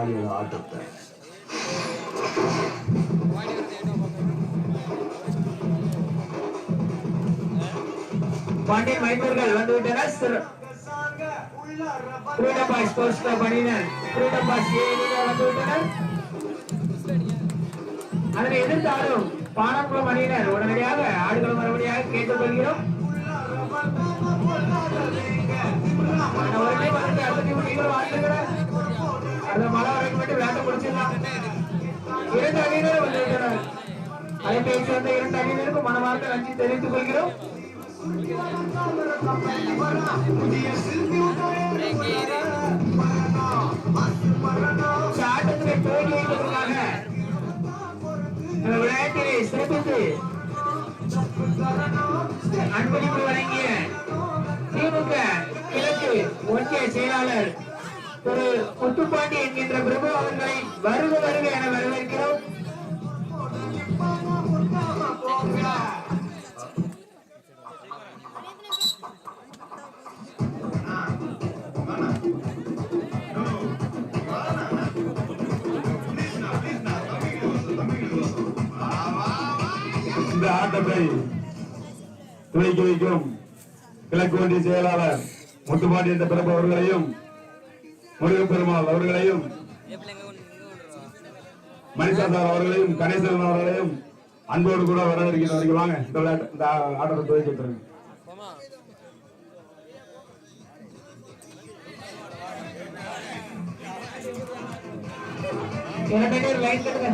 பார்க்க ஆட்டத்தை. பாண்டியன் மைந்தர்கள் வந்துவிட்டனர். ஸ்போர்ட்ஸ் கிளப் அணியினர். அதனை எதிர்த்தாலும் பானக்குளம் அணியினர் உடனடியாக ஆடுகள் மறுபடியாக கேட்டுக்கொள்கிறோம். அவர்களே வந்து அடுத்த அந்த மழை வரைக்கும் மட்டும் வேட்டை முடிச்சிடலாம். இரண்டு அணியினர் வந்திருக்கிறார். அலைபேசி வந்த இரண்டு அணியினருக்கும் மனமார்ந்த நன்றி தெரிவித்துக் கொள்கிறோம். சாட்டத்திலே சிறப்பித்து அன்பளிப்பு வழங்கிய திமுக கிழக்கு ஒன்றிய செயலாளர் திரு முத்துப்பாண்டி என்கின்ற பிரபு அவர்களை வருக வருக என வரவேற்கிறோம். இந்த ஆட்டத்தை துவக்கி வைக்கும் கிழக்கு ஒன்றிய செயலாளர் முத்துப்பாண்டி என்ற பிரபு அவர்களையும் முருகப்பெருமாள் அவர்களையும் மணிசாந்தார் அவர்களையும் கணேசன் அவர்களையும் அன்போடு கூட வரவேற்கிறவர்கள் வாங்க இந்த விளையாட்டு இந்த ஆட்டத்தை துவக்கி வைத்துருங்க இரண்டு பேர் லைன் கட்டுங்க.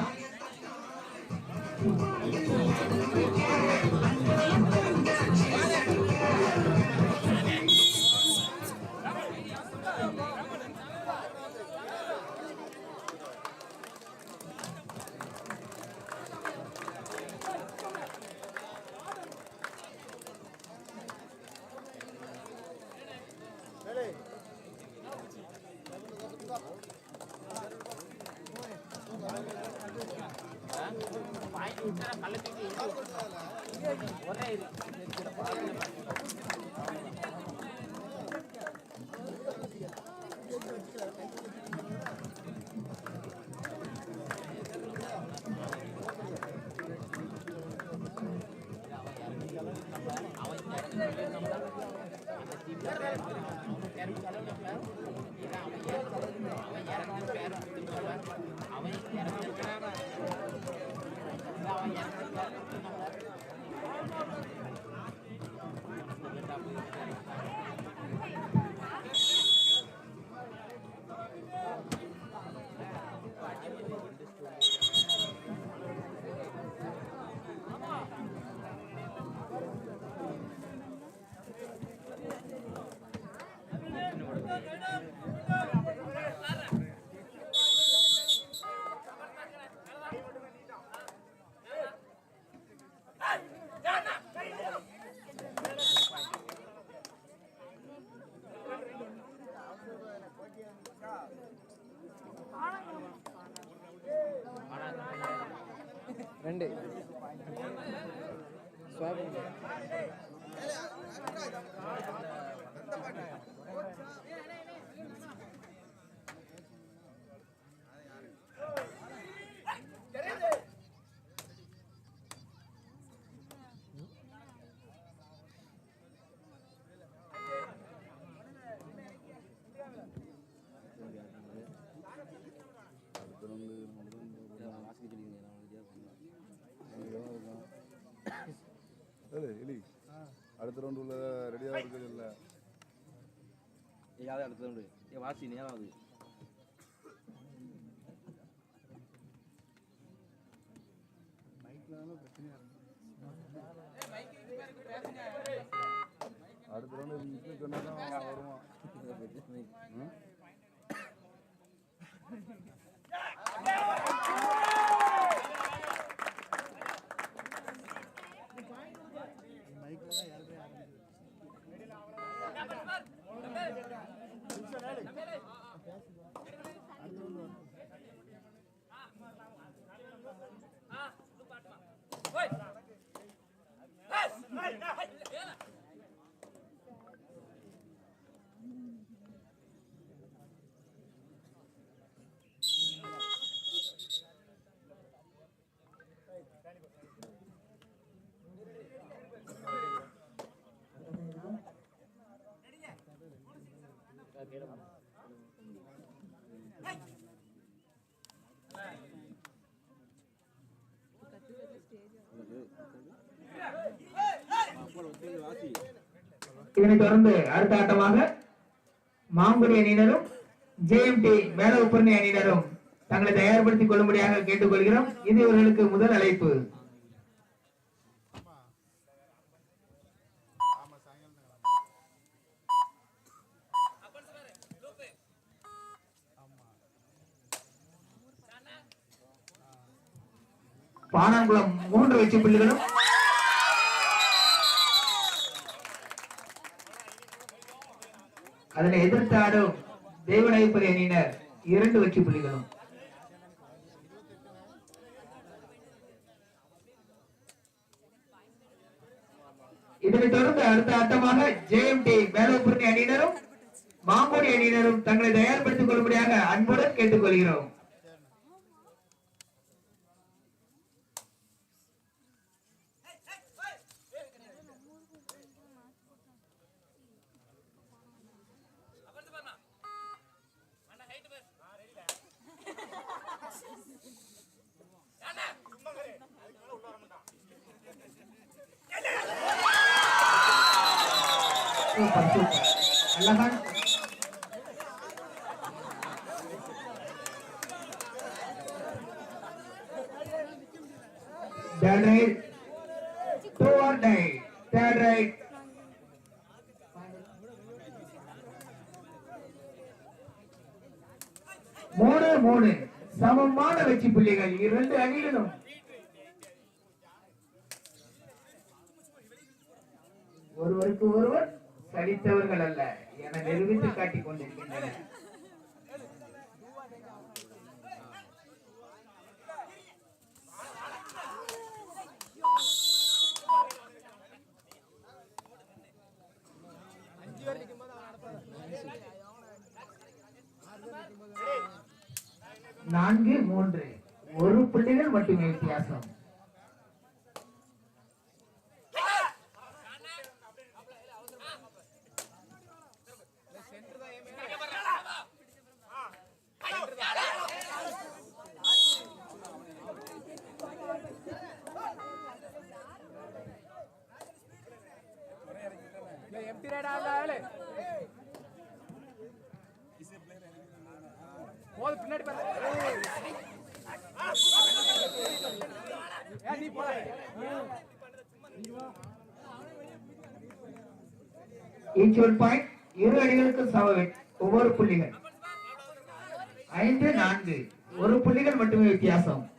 எலி அடுத்த ரவுண்டு உள்ள ரெடியாக இருக்குது இல்லை? ஏதாவது அடுத்த ரவுண்டு ஏ வாசி நேரம் ஆகுது? இதனைத் தொடர்ந்து அடுத்த ஆட்டமாக மாங்குடி அணியினரும் ஜேஎம்டி மேலவுப்பரணி அணியினரும் தங்களை தயார்படுத்திக் கொள்ளும்படியாக கேட்டுக்கொள்கிறோம். இது இவர்களுக்கு முதல் அழைப்பு. பானாங்குளம் மூன்று வெற்றி புள்ளிகளும். அதனை எதிர்த்தாடும் ஆடும் அணியினர் இரண்டு வெற்றி புள்ளிகளும். இதனைத் தொடர்ந்து அடுத்த ஆட்டமாக ஜேஎம்டி மேலோபுரணி அணியினரும் மாங்கோடி அணியினரும் தங்களை தயார்படுத்திக் கொள்ளும்படியாக அன்புடன் கேட்டுக்கொள்கிறோம். சூப்பர் சூப்பர் அழகா Third நான்கு மூன்று. ஒரு புள்ளிகள் மட்டுமே வித்தியாசம். ஈக்குவல் பாயிண்ட் இரு அணிகளுக்கு சம ஒவ்வொரு புள்ளிகள். ஐந்து நான்கு. ஒரு புள்ளிகள் மட்டுமே வித்தியாசம்.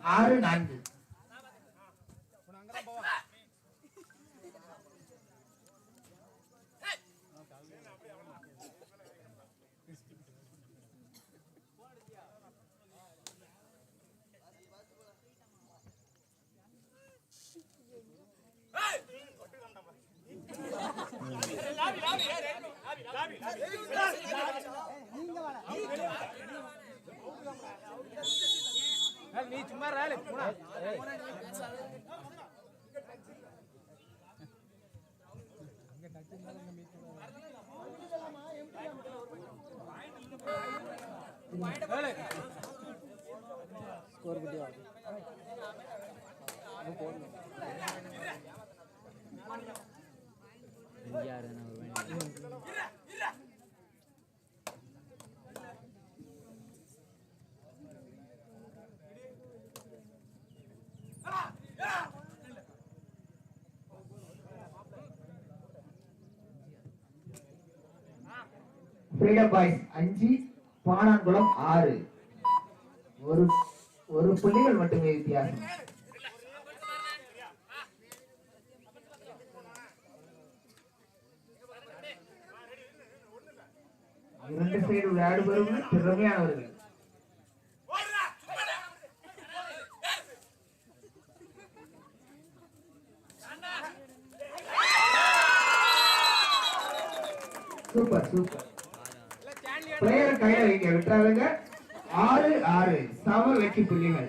ஆறு நான்கு. ஆறு நான்கு ஃப்ரீடம் பாய்ஸ் அஞ்சு பானாங்குளம் ஆறு. ஒரு ஒரு புள்ளிகள் மட்டுமே வித்தியாசம். இரண்டு சைடு விளையாடுபவர்கள் திறமையானவர்கள். சூப்பர் சூப்பர் கையில வைங்க விட்டாருங்க ஆறு ஆறு. சம வெற்றி புள்ளிகள்.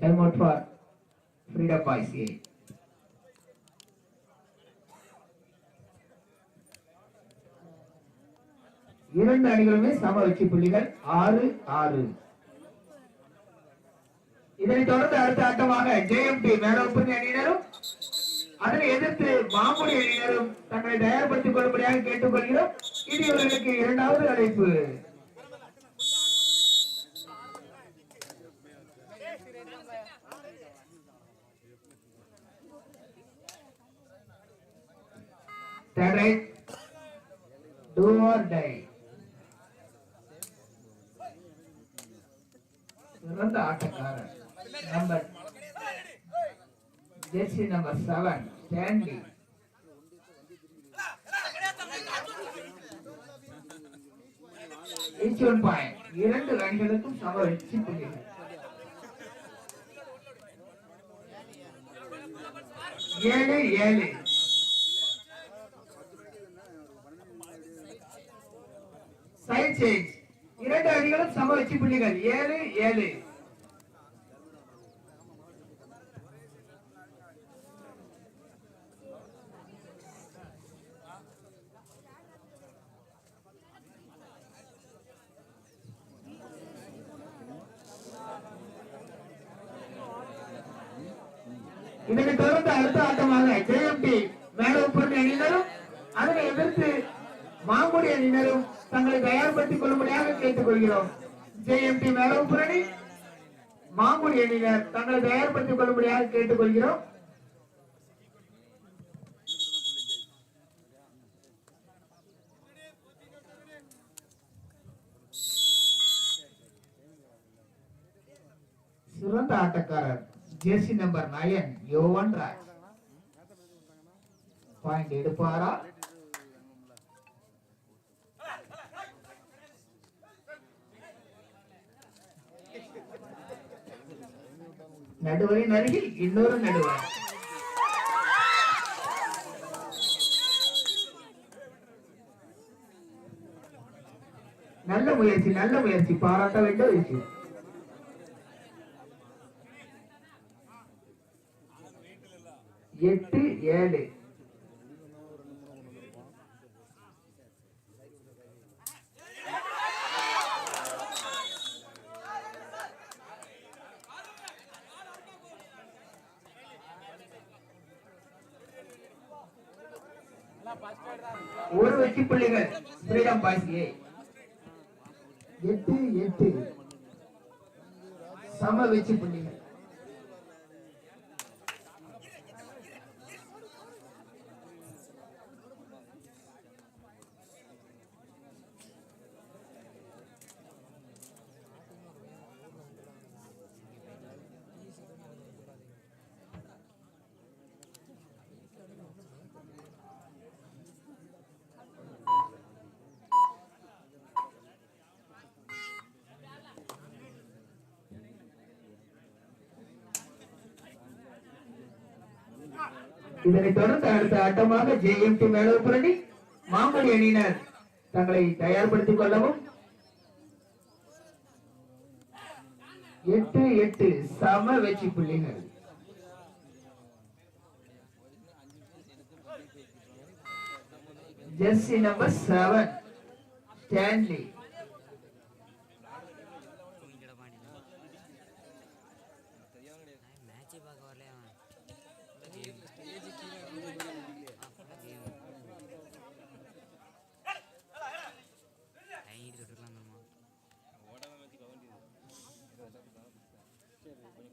Time out for Freedom Boys A. இரண்டு அணிகளுமே சம வெற்றி புள்ளிகள். ஆறு ஆறு. இதனைத் தொடர்ந்து அடுத்த ஆட்டமாக ஜேஎம்டி மேலோப்பதி அணியினரும் அதனை எதிர்த்து மாமுடி அணியினரும் தங்களை தயார்படுத்திக் கொள்ளும்படியாக கேட்டுக்கொள்கிறோம். இது இவர்களுக்கு இரண்டாவது அழைப்பு. Third right. Do or die. சிறந்த ஆட்டக்காரர். Number jersey number seven Stanley each one point. இரண்டு ரன்களுக்கும் சம வெற்றி புள்ளிகள். ஏழு ஏழு. சைட் சேஞ்ச் இரண்டு அணிகளும் சம வெற்றி புள்ளிகள். ஏழு ஏழு. இதனை தொடர்ந்து அடுத்த ஆட்டமாக ஜெயம்பி மேலோப்பூர் அணியினரும் அதனை எதிர்த்து மாங்குடி அணியினரும் தங்களை தயார்படுத்திக் கொள்ளும்படியாக கேட்டுக் கொள்கிறோம் ஜெயம்பி மேலோப்பூர் அணி மாங்குடி அணியினர் தங்களை தயார்படுத்திக் கொள்ளும்படியாக கேட்டுக் கொள்கிறோம் சிறந்த ஆட்டக்காரர் jersey number nine Yovan Raj. Point எடுப்பாரா? நடுவரின் அருகில் இன்னொரு நடுவர். நல்ல முயற்சி நல்ல முயற்சி. பாராட்ட வேண்டிய விஷயம். எட்டு ஏழு. ஒரு வெற்றி புள்ளிகள் ஃப்ரீடம் பாய்ஸ் எட்டு எட்டு. சம வெற்றி புள்ளிகள். இதனைத் தொடர்ந்து அடுத்த ஆட்டமாக ஜேஎம்டி மேலோபுரணி மாம்பழி அணியினர் தங்களை தயார்படுத்திக் கொள்ளவும். எட்டு எட்டு சம வெற்றி புள்ளிகள். Jersey number seven Stanley.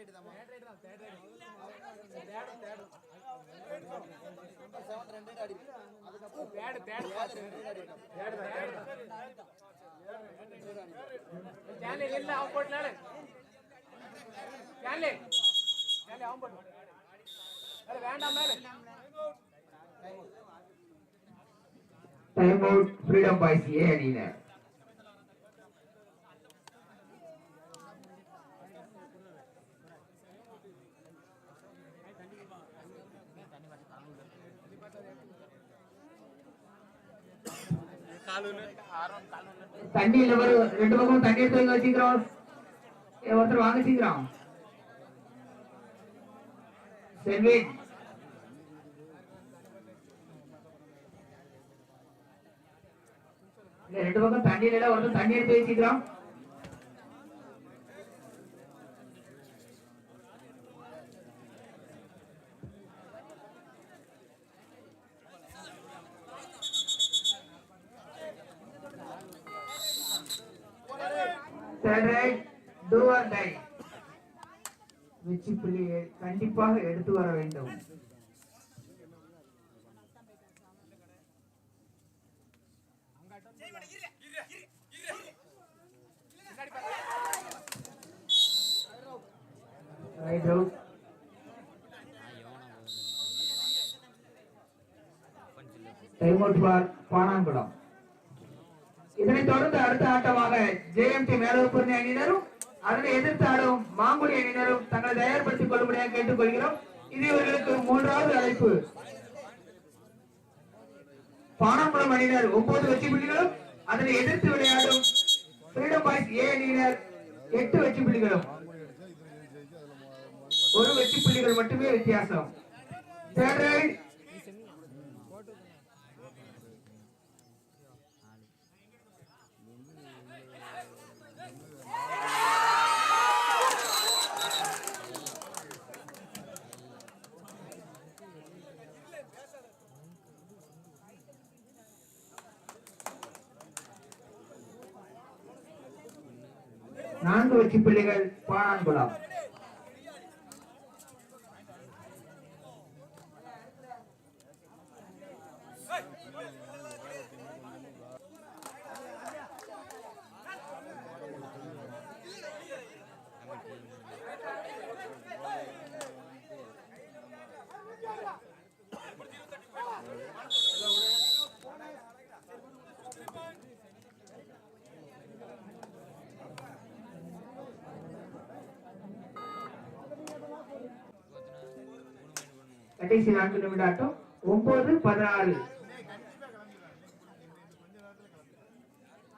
பண்ண முடியும் இன்னைக்கு வந்து பார்த்து வந்தேன் Third right. Third right time out freedom boys A அணியினர் தண்ணியில ஒரு ரெண்டு பக்கம் தண்ணி எடுத்து வைங்க வச்சுக்கிறோம். ஒருத்தர் வாங்க சீக்கிரம் செல்வின் ரெண்டு பக்கம் தண்ணியில எல்லாம் ஒருத்தர் தண்ணி எடுத்து வச்சுக்கிறோம் Third right, do or die. வெற்றி புள்ளியை கண்டிப்பாக எடுத்து வர வேண்டும். பானாங்குளம் இதனைத் தொடர்ந்து அடுத்த ஆட்டமாக ஜேஎம்டி மேலூர் அணியினரும் அதனை எதிர்த்து ஆடும் மாங்குடி அணியினரும் தங்களை தயார்படுத்திக் கொள்ளும்படியாக கேட்டுக்கொள்கிறோம். இது இவர்களுக்கு மூன்றாவது அழைப்பு. பானம்புலம் அணியினர் ஒன்பது வெற்றி புள்ளிகளும் அதனை எதிர்த்து விளையாடும் ஃப்ரீடம் பாய்ஸ் ஏ அணியினர் எட்டு வெற்றி புள்ளிகளும். ஒரு வெற்றி புள்ளிகள் மட்டுமே வித்தியாசம். Third நான்கு வெற்றி பிள்ளைகள் பானான்குளம் கடைசி நான்கு நிமிட ஆட்டம் ஒன்பது பதினாறு.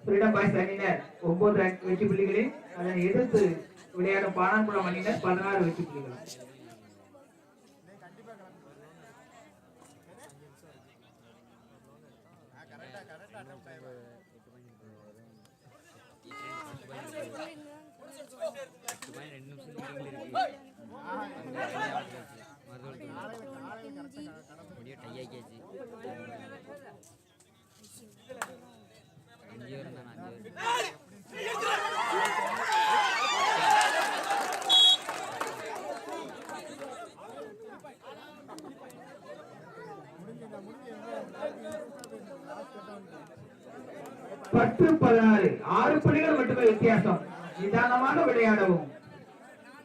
ஃப்ரீடம் பாய்ஸ் அணியினர். ஒன்பது வெற்றி புள்ளிகளில் அதனை எதிர்த்து விளையாடும் பானாங்குளம் அணியினர் பதினாறு வெற்றி புள்ளிகள். ரெண்டு நிமிஷம் இருக்கு முடிய டை ஆக்கியாச்சு அஞ்சு பேர் இருந்தானே அஞ்சு பேர்? பத்து பதினாறு ஆறு புள்ளிகள் மட்டுமே வித்தியாசம். நிதானமாக விளையாடவும்.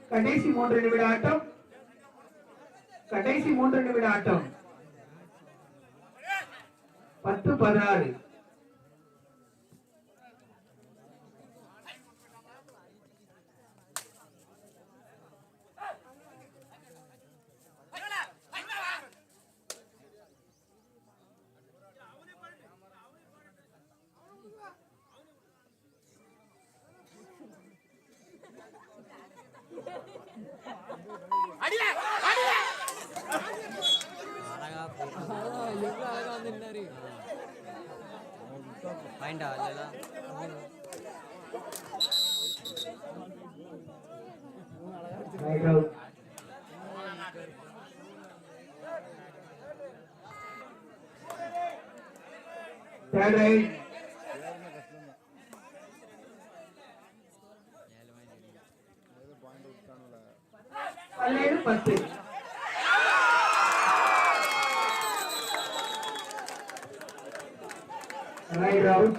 கடைசி மூன்று நிமிட ஆட்டம். கடைசி மூன்று நிமிட ஆட்டம். பத்து பதினாறு. பாயிண்டா இல்லையா தேர்ட் ரைட் தான் ஏழு மைண்ட் அடிக்கும் ஏதோ பாயிண்ட் விட்டானுல பதினேழு பத்து ரைட் அவுட்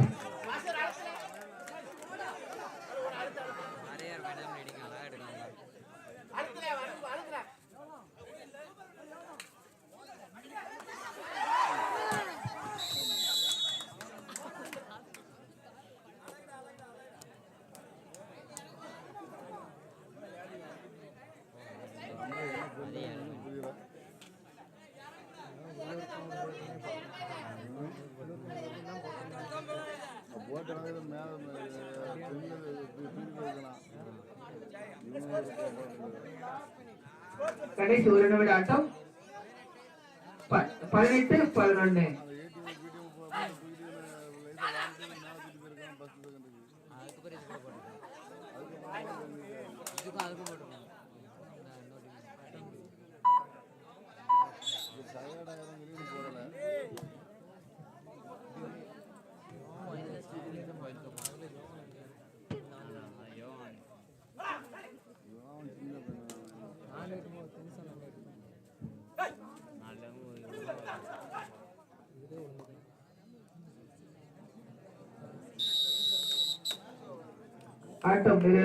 கடைசி ஒரு நிமிட ஆட்டம் பதினெட்டு பதினொன்னு. Ai, também.